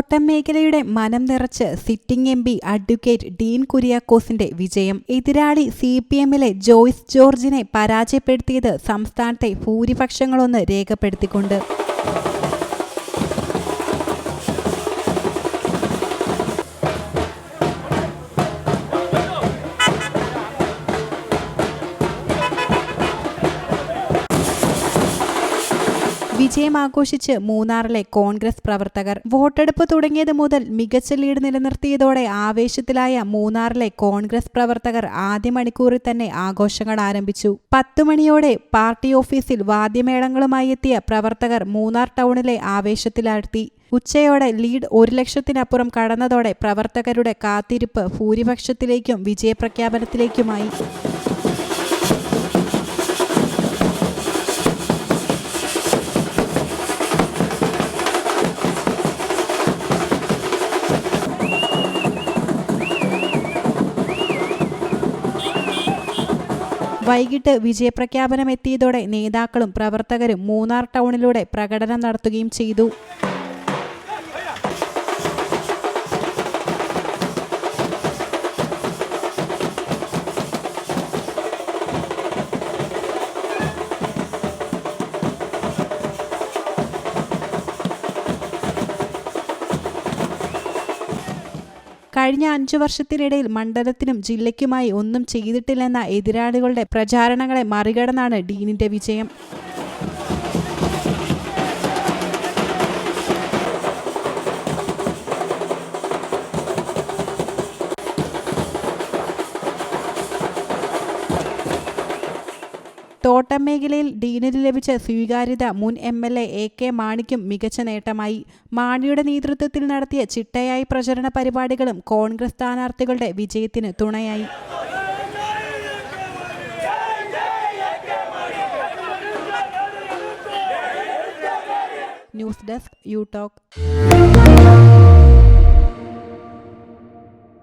തോട്ടം മേഖലയുടെ മനം നിറച്ച് sitting M P advocate Dean കുര്യാക്കോസിന്റെ വിജയം. എതിരാളി സി പി എമ്മിലെ ജോയ്സ് ജോർജിനെ പരാജയപ്പെടുത്തിയത് സംസ്ഥാനത്തെ ഭൂരിപക്ഷങ്ങളൊന്ന് രേഖപ്പെടുത്തിക്കൊണ്ട്. വിജയം ആഘോഷിച്ച് മൂന്നാറിലെ കോൺഗ്രസ് പ്രവർത്തകർ വോട്ടെടുപ്പ് തുടങ്ങിയത് മുതൽ മികച്ച ലീഡ് നിലനിർത്തിയതോടെ ആവേശത്തിലായ മൂന്നാറിലെ കോൺഗ്രസ് പ്രവർത്തകർ ആദ്യ മണിക്കൂറിൽ തന്നെ ആഘോഷങ്ങൾ ആരംഭിച്ചു. പത്തു മണിയോടെ പാർട്ടി ഓഫീസിൽ വാദ്യമേളങ്ങളുമായി എത്തിയ പ്രവർത്തകർ മൂന്നാർ ടൗണിലെ ആവേശത്തിലാഴ്ത്തി. ഉച്ചയോടെ ലീഡ് ഒരു ലക്ഷത്തിനപ്പുറം കടന്നതോടെ പ്രവർത്തകരുടെ കാത്തിരിപ്പ് ഭൂരിപക്ഷത്തിലേക്കും വിജയപ്രഖ്യാപനത്തിലേക്കുമായി. വൈകിട്ട് വിജയപ്രഖ്യാപനം എത്തിയതോടെ നേതാക്കളും പ്രവർത്തകരും മൂന്നാർ ടൗണിലൂടെ പ്രകടനം നടത്തുകയും ചെയ്തു. കഴിഞ്ഞ അഞ്ചു വർഷത്തിനിടയിൽ മണ്ഡലത്തിനും ജില്ലയ്ക്കുമായി ഒന്നും ചെയ്തിട്ടില്ലെന്ന എതിരാളികളുടെ പ്രചാരണങ്ങളെ മറികടന്നാണ് ഡീനിന്റെ വിജയം. തോട്ടം മേഖലയിൽ ഡീനിന് ലഭിച്ച സ്വീകാര്യത മുൻ M L A A K മാണിക്കും മികച്ച നേട്ടമായി. മാണിയുടെ നേതൃത്വത്തിൽ നടത്തിയ ചിട്ടയായി പ്രചരണ പരിപാടികളും കോൺഗ്രസ് സ്ഥാനാർത്ഥികളുടെ വിജയത്തിന് തുണയായി. News desk you talk